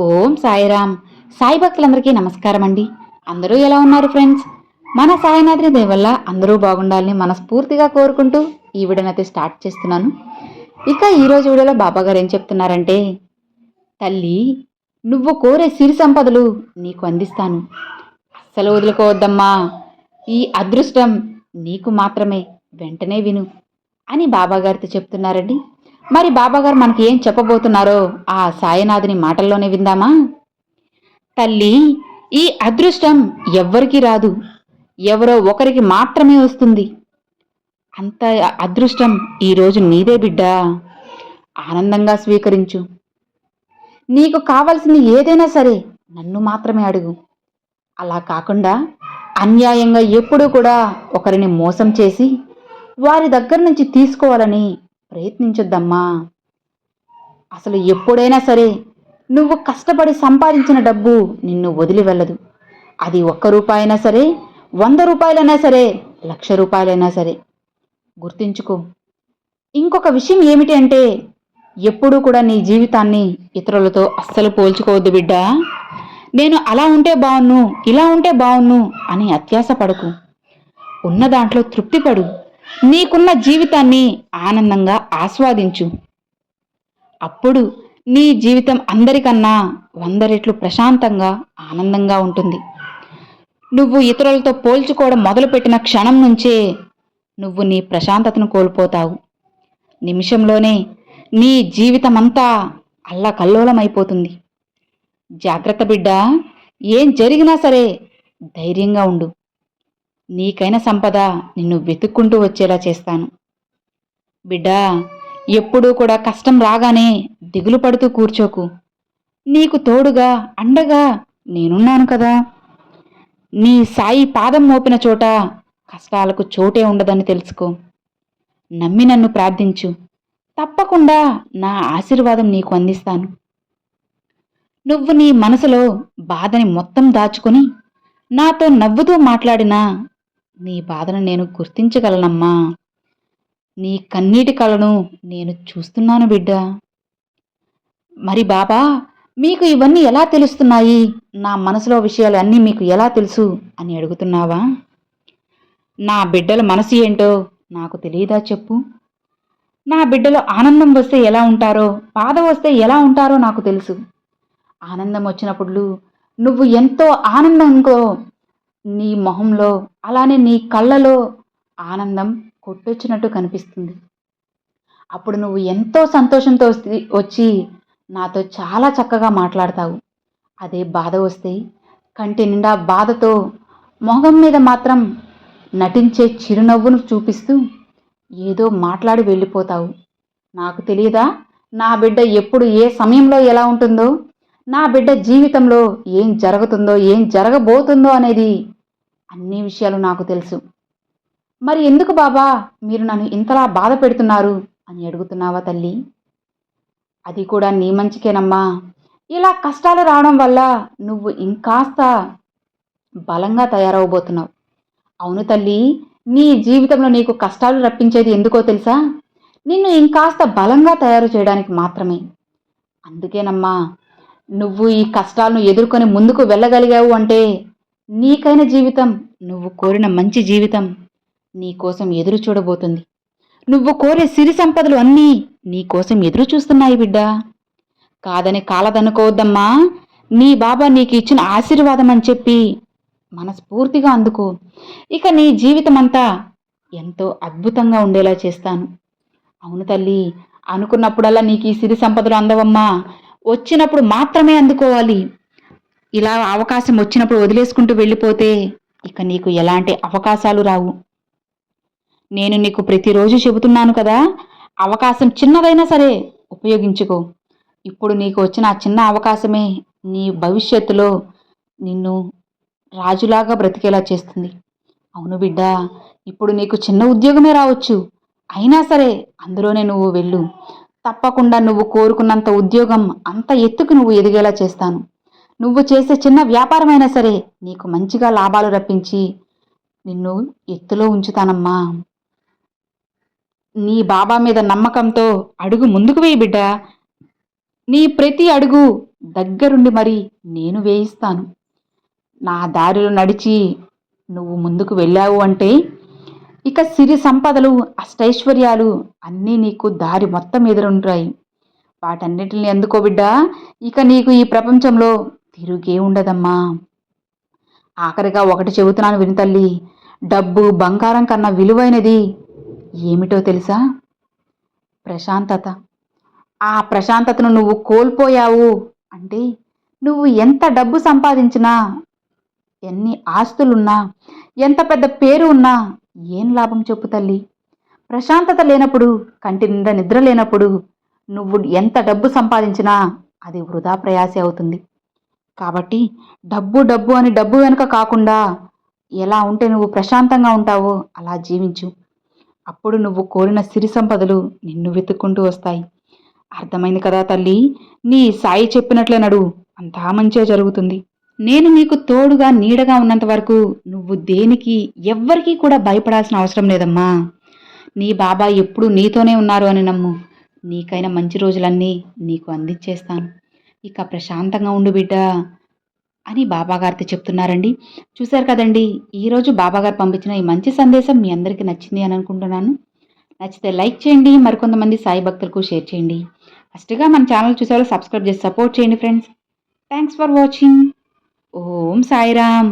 ఓం సాయిరామ్. సాయి భక్తులందరికీ నమస్కారం అండి అందరూ ఎలా ఉన్నారు ఫ్రెండ్స్? మన సాయినాథ్రి దేవల్ల అందరూ బాగుండాలని మనస్ఫూర్తిగా కోరుకుంటూ ఈ వీడియోనైతే స్టార్ట్ చేస్తున్నాను. ఇక ఈరోజు వీడియోలో బాబా గారు ఏం చెప్తున్నారంటే తల్లి నువ్వు కోరే సిరి సంపదలు నీకు అందిస్తాను. అస్సలు వదులుకోవద్దమ్మా. ఈ అదృష్టం నీకు మాత్రమే. వెంటనే విను. అని బాబాగారితో చెప్తున్నారండి. మరి బాబాగారు మనకి ఏం చెప్పబోతున్నారో ఆ సాయినాథుని మాటల్లోనే విందామా? తల్లి ఈ అదృష్టం ఎవ్వరికి రాదు. ఎవరో ఒకరికి మాత్రమే వస్తుంది. అంత అదృష్టం ఈరోజు నీదే బిడ్డా. ఆనందంగా స్వీకరించు. నీకు కావలసింది ఏదైనా సరే నన్ను మాత్రమే అడుగు. అలా కాకుండా అన్యాయంగా ఎప్పుడూ కూడా ఒకరిని మోసం చేసి వారి దగ్గర నుంచి తీసుకోవాలని ప్రయత్నించొద్దమ్మా. అసలు ఎప్పుడైనా సరే నువ్వు కష్టపడి సంపాదించిన డబ్బు నిన్ను వదిలి వెళ్ళదు. అది ఒక్క రూపాయైనా సరే వంద రూపాయలైనా సరే లక్ష రూపాయలైనా సరే. గుర్తించుకో ఇంకొక విషయం ఏమిటి అంటే ఎప్పుడూ కూడా నీ జీవితాన్ని ఇతరులతో అస్సలు పోల్చుకోవద్దు బిడ్డా. నేను అలా ఉంటే బావున్ను ఇలా ఉంటే బావున్ను అని అత్యాస పడకు ఉన్న దాంట్లో తృప్తిపడు. నీకున్న జీవితాన్ని ఆనందంగా ఆస్వాదించు. అప్పుడు నీ జీవితం అందరికన్నా వంద రెట్లు ప్రశాంతంగా ఆనందంగా ఉంటుంది. నువ్వు ఇతరులతో పోల్చుకోవడం మొదలుపెట్టిన క్షణం నుంచే నువ్వు నీ ప్రశాంతతను కోల్పోతావు. నిమిషంలోనే నీ జీవితమంతా అల్లకల్లోలమైపోతుంది. జాగ్రత్త బిడ్డ ఏం జరిగినా సరే ధైర్యంగా ఉండు. నీకైన సంపద నిన్ను వెతుక్కుంటూ వచ్చేలా చేస్తాను. బిడ్డా ఎప్పుడూ కూడా కష్టం రాగానే దిగులు పడుతూ కూర్చోకు. నీకు తోడుగా అండగా నేనున్నాను కదా. నీ సాయి పాదం మోపిన చోట కష్టాలకు చోటే ఉండదని తెలుసుకో. నమ్మి నన్ను ప్రార్థించు. తప్పకుండా నా ఆశీర్వాదం నీకు అందిస్తాను. నువ్వు నీ మనసులో బాధని మొత్తం దాచుకుని నాతో నవ్వుతూ మాట్లాడినా నీ బాధను నేను గుర్తించగలనమ్మా. నీ కన్నీటి కళను నేను చూస్తున్నాను బిడ్డ. మరి బాబా మీకు ఇవన్నీ ఎలా తెలుస్తున్నాయి? నా మనసులో విషయాలు అన్నీ మీకు ఎలా తెలుసు అని అడుగుతున్నావా? నా బిడ్డల మనసు ఏంటో నాకు తెలియదా చెప్పు. నా బిడ్డలు ఆనందం వస్తే ఎలా ఉంటారో బాధ వస్తే ఎలా ఉంటారో నాకు తెలుసు. ఆనందం వచ్చినప్పుడు నువ్వు ఎంతో ఆనందంతో నీ మొహంలో అలానే నీ కళ్ళలో ఆనందం కొట్టొచ్చినట్టు కనిపిస్తుంది. అప్పుడు నువ్వు ఎంతో సంతోషంతో వచ్చి నాతో చాలా చక్కగా మాట్లాడతావు. అదే బాధ వస్తే కంటి నిండా బాధతో మొహం మీద మాత్రం నటించే చిరునవ్వును చూపిస్తూ ఏదో మాట్లాడి వెళ్ళిపోతావు. నాకు తెలియదా? నా బిడ్డ ఎప్పుడు ఏ సమయంలో ఎలా ఉంటుందో? నా బిడ్డ జీవితంలో ఏం జరుగుతుందో ఏం జరగబోతుందో అనేది అన్ని విషయాలు నాకు తెలుసు. మరి ఎందుకు బాబా మీరు నన్ను ఇంతలా బాధ పెడుతున్నారు అని అడుగుతున్నావా తల్లి? అది కూడా నీ మంచికేనమ్మా. ఇలా కష్టాలు రావడం వల్ల నువ్వు ఇంకాస్త బలంగా తయారవబోతున్నావు. అవును తల్లి నీ జీవితంలో నీకు కష్టాలు రప్పించేది ఎందుకో తెలుసా? నిన్ను ఇంకాస్త బలంగా తయారు చేయడానికి మాత్రమే. అందుకేనమ్మా నువ్వు ఈ కష్టాలను ఎదుర్కొని ముందుకు వెళ్ళగలిగావు అంటే నీకైన జీవితం నువ్వు కోరిన మంచి జీవితం నీకోసం ఎదురు చూడబోతుంది. నువ్వు కోరే సిరి సంపదలు అన్నీ నీకోసం ఎదురు చూస్తున్నాయి బిడ్డా. కాదని కాలదనుకోవద్దమ్మా. నీ బాబా నీకు ఇచ్చిన ఆశీర్వాదం అని చెప్పి మనస్ఫూర్తిగా అందుకో. ఇక నీ జీవితం అంతా ఎంతో అద్భుతంగా ఉండేలా చేస్తాను. అవును తల్లి అనుకున్నప్పుడల్లా నీకు ఈ సిరి సంపదలు అందవమ్మా. వచ్చినప్పుడు మాత్రమే అందుకోవాలి. ఇలా అవకాశం వచ్చినప్పుడు వదిలేసుకుంటూ వెళ్ళిపోతే ఇక నీకు ఎలాంటి అవకాశాలు రావు. నేను నీకు ప్రతిరోజు చెబుతున్నాను కదా అవకాశం చిన్నదైనా సరే ఉపయోగించుకో. ఇప్పుడు నీకు వచ్చిన ఆ చిన్న అవకాశమే నీ భవిష్యత్తులో నిన్ను రాజులాగా బ్రతికేలా చేస్తుంది. అవును బిడ్డ ఇప్పుడు నీకు చిన్న ఉద్యోగమే రావచ్చు. అయినా సరే అందులోనే నువ్వు వెళ్ళు. తప్పకుండా నువ్వు కోరుకున్నంత ఉద్యోగం అంత ఎత్తుకు నువ్వు ఎదిగేలా చేస్తాను. నువ్వు చేసే చిన్న వ్యాపారమైనా సరే నీకు మంచిగా లాభాలు రప్పించి నిన్ను ఎత్తులో ఉంచుతానమ్మా. నీ బాబా మీద నమ్మకంతో అడుగు ముందుకు వేయి బిడ్డ. నీ ప్రతి అడుగు దగ్గరుండి మరి నేను వేయిస్తాను. నా దారిలో నడిచి నువ్వు ముందుకు వెళ్ళావు అంటే ఇక సిరి సంపదలు అష్టైశ్వర్యాలు అన్నీ నీకు దారి మొత్తం ఎదురుంటాయి వాటన్నిటిని ఎందుకో బిడ్డా? ఇక నీకు ఈ ప్రపంచంలో తిరుగే ఉండదమ్మా. ఆఖరిగా ఒకటి చెబుతున్నాను వినతల్లి డబ్బు బంగారం కన్నా విలువైనది ఏమిటో తెలుసా? ప్రశాంతత. ఆ ప్రశాంతతను నువ్వు కోల్పోయావు అంటే నువ్వు ఎంత డబ్బు సంపాదించినా ఎన్ని ఆస్తులున్నా ఎంత పెద్ద పేరు ఉన్నా ఏం లాభం చెప్పు తల్లి. ప్రశాంతత లేనప్పుడు కంటి నిండా నిద్ర లేనప్పుడు నువ్వు ఎంత డబ్బు సంపాదించినా అది వృధా ప్రయాసే అవుతుంది. కాబట్టి డబ్బు డబ్బు అని డబ్బు వెనుక కాకుండా ఎలా ఉంటే నువ్వు ప్రశాంతంగా ఉంటావో అలా జీవించు. అప్పుడు నువ్వు కోరిన సిరి సంపదలు నిన్ను వెతుక్కుంటూ వస్తాయి. అర్థమైంది కదా తల్లి? నీ సాయి చెప్పినట్లే నడు. అంతా మంచిగా జరుగుతుంది. నేను నీకు తోడుగా నీడగా ఉన్నంత వరకు నువ్వు దేనికి ఎవ్వరికీ కూడా భయపడాల్సిన అవసరం లేదమ్మా. నీ బాబా ఎప్పుడు నీతోనే ఉన్నారు అని నమ్ము. నీకైన మంచి రోజులన్నీ నీకు అందించేస్తాను. ఇక ప్రశాంతంగా ఉండు బిడ్డ అని బాబాగారితో చెప్తున్నారండి. చూశారు కదండి ఈరోజు బాబాగారు పంపించిన ఈ మంచి సందేశం మీ అందరికీ నచ్చింది అని అనుకుంటున్నాను. నచ్చితే లైక్ చేయండి మరికొంతమంది సాయి భక్తులకు షేర్ చేయండి. ఫస్ట్గా మన ఛానల్ చూసేవాళ్ళు సబ్స్క్రైబ్ చేసి సపోర్ట్ చేయండి friends. Thanks for watching. Om Sairam.